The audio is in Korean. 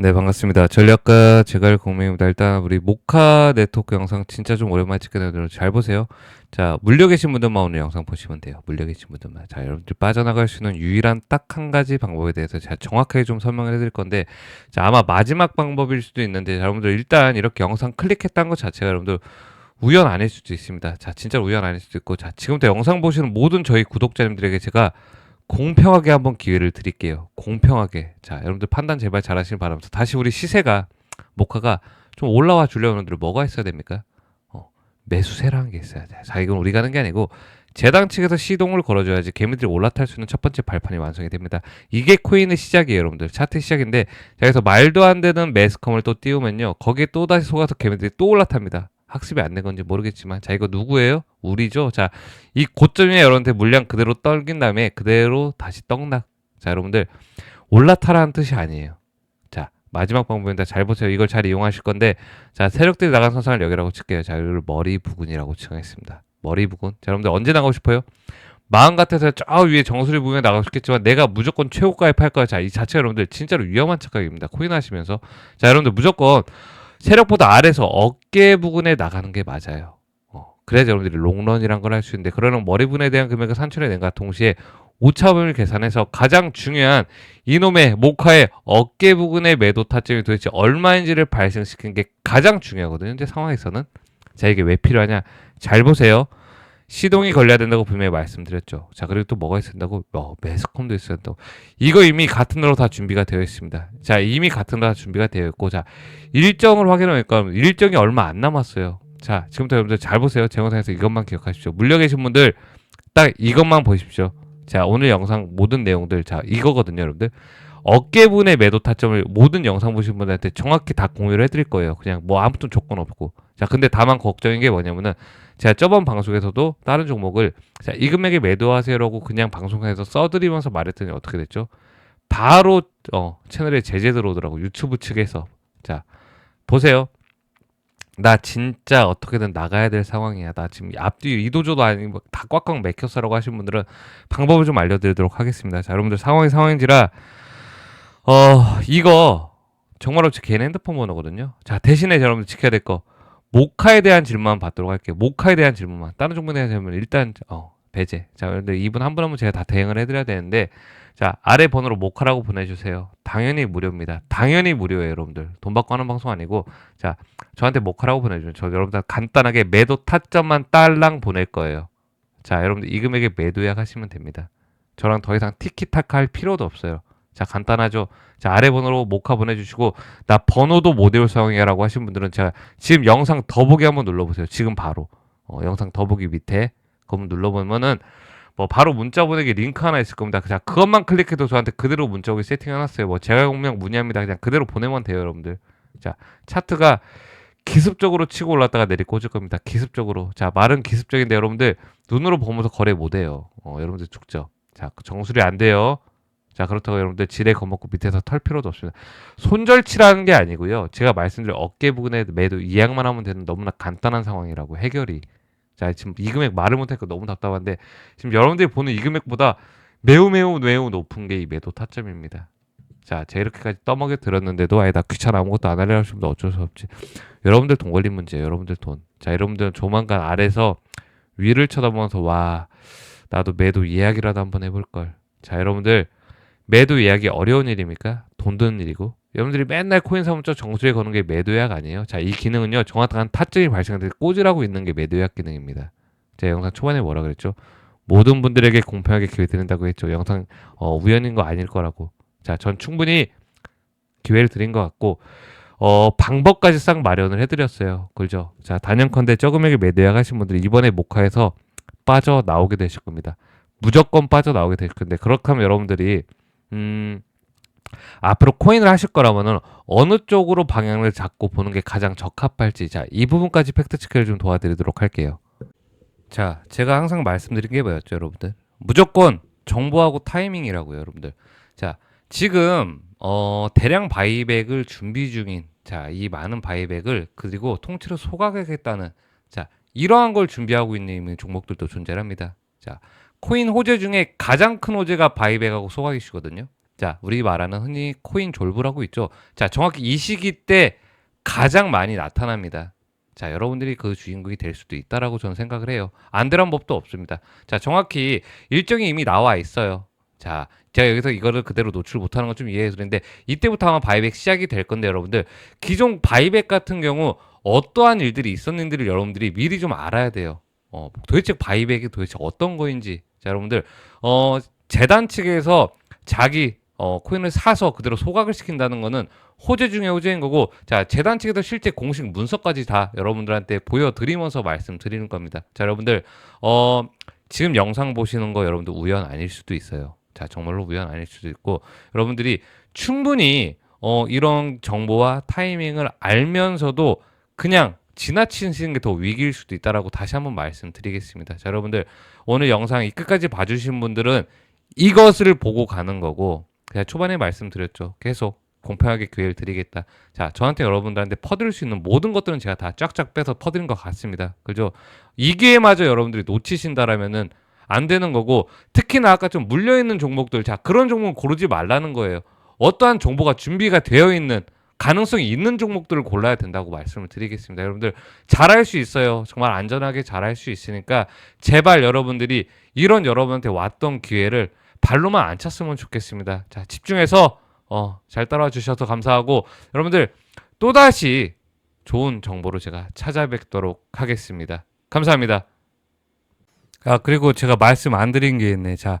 네, 반갑습니다. 전략가 제갈 공명입니다. 일단 우리 모카 네트워크 영상 진짜 좀 오랜만에 찍게 되는데 잘 보세요. 자, 물려 계신 분들만 오늘 영상 보시면 돼요. 물려 계신 분들만. 자, 여러분들 빠져나갈 수 있는 유일한 딱 한 가지 방법에 대해서 제가 정확하게 좀 설명을 해드릴 건데, 자, 아마 마지막 방법일 수도 있는데, 자, 여러분들 일단 이렇게 영상 클릭했다는 것 자체가 여러분들 우연 아닐 수도 있습니다. 자, 진짜 우연 아닐 수도 있고, 자, 지금부터 영상 보시는 모든 저희 구독자님들에게 제가 공평하게 한번 기회를 드릴게요. 공평하게. 자, 여러분들 판단 제발 잘 하시길 바라면서 다시 우리 시세가 모카가 좀 올라와 주려는 분들 뭐가 있어야 됩니까? 어, 매수세라는 게 있어야 돼. 자, 이건 우리가 하는 게 아니고 재당 측에서 시동을 걸어줘야지 개미들이 올라탈 수 있는 첫 번째 발판이 완성이 됩니다. 이게 코인의 시작이에요, 여러분들. 차트 시작인데 자, 여기서 말도 안 되는 매스컴을 또 띄우면요. 거기에 또 다시 속아서 개미들이 또 올라탑니다. 학습이 안 된 건지 모르겠지만 자 이거 누구예요? 우리죠. 자 이 고점에 여러분한테 물량 그대로 떨긴 다음에 그대로 다시 떡락. 자 여러분들 올라타라는 뜻이 아니에요. 자 마지막 방법입니다. 잘 보세요. 이걸 잘 이용하실 건데 자 세력들이 나간 선상을 여기라고 칠게요. 자 이걸 머리 부근이라고 칭하겠습니다. 머리 부근. 자 여러분들 언제 나가고 싶어요? 마음 같아서 저 위에 정수리 부분에 나가고 싶겠지만 내가 무조건 최고가에 팔 거야. 자 이 자체가 여러분들 진짜로 위험한 착각입니다. 코인 하시면서 자 여러분들 무조건 세력보다 아래서 어깨 부근에 나가는 게 맞아요. 어, 그래야 여러분들이 롱런이란 걸 할 수 있는데 그러는 머리분에 대한 금액을 산출해낸과 동시에 오차범위를 계산해서 가장 중요한 이놈의 모카의 어깨 부근의 매도 타점이 도대체 얼마인지를 발생시키는 게 가장 중요하거든요. 현재 상황에서는 자 이게 왜 필요하냐? 잘 보세요. 시동이 걸려야 된다고 분명히 말씀드렸죠. 자 그리고 또 뭐가 있어야 된다고? 어, 매스컴도 있어야 된다고. 이거 이미 같은 으로 다 준비가 되어 있습니다. 자 이미 같은 으로 다 준비가 되어 있고 자 일정을 확인하니까 일정이 얼마 안 남았어요. 자 지금부터 여러분들 잘 보세요. 제 영상에서 이것만 기억하십시오. 물려 계신 분들 딱 이것만 보십시오. 자 오늘 영상 모든 내용들 자 이거거든요, 여러분들. 어깨분의 매도 타점을 모든 영상 보신 분들한테 정확히 다 공유를 해드릴 거예요. 그냥 뭐 아무튼 조건 없고. 자 근데 다만 걱정인 게 뭐냐면은 제가 저번 방송에서도 다른 종목을 자, 이 금액에 매도하세요라고 그냥 방송에서 써드리면서 말했더니 어떻게 됐죠? 바로 어, 채널에 제재 들어오더라고 유튜브 측에서 자 보세요. 나 진짜 어떻게든 나가야 될 상황이야. 나 지금 앞뒤 이도저도 아니고 뭐다 꽉꽉 맥혔어라고 하신 분들은 방법을 좀 알려드리도록 하겠습니다. 자 여러분들 상황이 상황인지라 어 이거 정말 제 개인 핸드폰 번호거든요. 자 대신에 여러분들 지켜야 될 거. 모카에 대한 질문만 받도록 할게요. 모카에 대한 질문만. 다른 종목에 대한 질문 일단 어, 배제. 자, 그런데 이분 한 분 한 분 제가 다 대응을 해드려야 되는데 자 아래 번호로 모카라고 보내주세요. 당연히 무료입니다. 당연히 무료예요, 여러분들. 돈 받고 하는 방송 아니고 자 저한테 모카라고 보내주면 저 여러분들 간단하게 매도 타점만 딸랑 보낼 거예요. 자 여러분들 이 금액에 매도 예약하시면 됩니다. 저랑 더 이상 티키타카 할 필요도 없어요. 자 간단하죠. 자 아래 번호로 모카 보내주시고 나 번호도 못 외울 상황이야라고 하신 분들은 제가 지금 영상 더보기 한번 눌러보세요. 지금 바로 어, 영상 더보기 밑에 그거 눌러보면은 뭐 바로 문자 보내기 링크 하나 있을 겁니다. 그냥 그것만 클릭해도 저한테 그대로 문자 오기 세팅해놨어요. 뭐 제가 공명 문의합니다. 그냥 그대로 보내면 돼요, 여러분들. 자 차트가 기습적으로 치고 올랐다가 내리 꽂을 겁니다. 기습적으로. 자 말은 기습적인데 여러분들 눈으로 보면서 거래 못 해요. 어, 여러분들 죽죠. 자 정수리 안 돼요. 자 그렇다고 여러분들 지뢰 겁먹고 밑에서 털 필요도 없습니다. 손절치라는 게 아니고요. 제가 말씀드린 어깨 부분에 매도 이양만 하면 되는 너무나 간단한 상황이라고 해결이. 자 지금 이 금액 말을 못하니까 너무 답답한데 지금 여러분들이 보는 이 금액보다 매우 매우 매우 높은 게 이 매도 타점입니다. 자, 제가 이렇게까지 떠먹여 들었는데도 아예 나 귀찮아 아무것도 안 하려고 하시면 어쩔 수 없지. 여러분들 돈 걸린 문제예요. 여러분들 돈. 자, 여러분들은 조만간 아래서 위를 쳐다보면서 와 나도 매도 이야기라도 한번 해볼 걸. 자, 여러분들 매도 예약이 어려운 일입니까? 돈 드는 일이고 여러분들이 맨날 코인 사무처 정수에 거는 게 매도 예약 아니에요? 자, 이 기능은요 정확한 타점이 발생될 때 꽂으라고 있는 게 매도 예약 기능입니다. 제가 영상 초반에 뭐라 그랬죠? 모든 분들에게 공평하게 기회 드린다고 했죠. 영상 어, 우연인 거 아닐 거라고. 자, 전 충분히 기회를 드린 것 같고 어, 방법까지 싹 마련을 해드렸어요. 그죠? 자, 단연컨대 저금액에 매도 예약하신 분들이 이번에 모카에서 빠져 나오게 되실 겁니다. 무조건 빠져 나오게 되실 건데 그렇다면 여러분들이 음, 앞으로 코인을 하실 거라면은 어느 쪽으로 방향을 잡고 보는 게 가장 적합할지 자, 이 부분까지 팩트 체크를 좀 도와드리도록 할게요. 자, 제가 항상 말씀드린 게 뭐였죠, 여러분들? 무조건 정보하고 타이밍이라고요, 여러분들. 자, 지금 어, 대량 바이백을 준비 중인 자, 이 많은 바이백을 그리고 통째로 소각하겠다는 자, 이러한 걸 준비하고 있는 종목들도 존재합니다. 자, 코인 호재 중에 가장 큰 호재가 바이백하고 소각이시거든요. 자, 우리 말하는 흔히 코인 졸부라고 있죠. 자, 정확히 이 시기 때 가장 많이 나타납니다. 자, 여러분들이 그 주인공이 될 수도 있다라고 저는 생각을 해요. 안 되란 법도 없습니다. 자, 정확히 일정이 이미 나와 있어요. 자, 제가 여기서 이거를 그대로 노출 못하는 건 좀 이해해 드리는데 이때부터 아마 바이백 시작이 될 건데 여러분들 기존 바이백 같은 경우 어떠한 일들이 있었는지를 여러분들이 미리 좀 알아야 돼요. 어, 도대체 바이백이 도대체 어떤 거인지. 자, 여러분들 어, 재단 측에서 자기 어, 코인을 사서 그대로 소각을 시킨다는 거는 호재 중에 호재인 거고 자 재단 측에서 실제 공식 문서까지 다 여러분들한테 보여드리면서 말씀드리는 겁니다. 자 여러분들 어 지금 영상 보시는 거 여러분들 우연 아닐 수도 있어요. 자 정말로 우연 아닐 수도 있고 여러분들이 충분히 어 이런 정보와 타이밍을 알면서도 그냥 지나치시는 게 더 위기일 수도 있다라고 다시 한번 말씀드리겠습니다. 자 여러분들 오늘 영상 이 끝까지 봐주신 분들은 이것을 보고 가는 거고 그냥 초반에 말씀드렸죠. 계속 공평하게 기회를 드리겠다. 자, 저한테 여러분들한테 퍼드릴 수 있는 모든 것들은 제가 다 쫙쫙 빼서 퍼드린 것 같습니다. 그죠? 이 기회마저 여러분들이 놓치신다라면은 안 되는 거고 특히나 아까 좀 물려 있는 종목들 자 그런 종목 고르지 말라는 거예요. 어떠한 정보가 준비가 되어 있는 가능성이 있는 종목들을 골라야 된다고 말씀을 드리겠습니다. 여러분들 잘할 수 있어요. 정말 안전하게 잘할 수 있으니까 제발 여러분들이 이런 여러분한테 왔던 기회를 발로만 안 찼으면 좋겠습니다. 자, 집중해서 어, 잘 따라와 주셔서 감사하고 여러분들 또다시 좋은 정보로 제가 찾아뵙도록 하겠습니다. 감사합니다. 아, 그리고 제가 말씀 안 드린 게 있네. 자,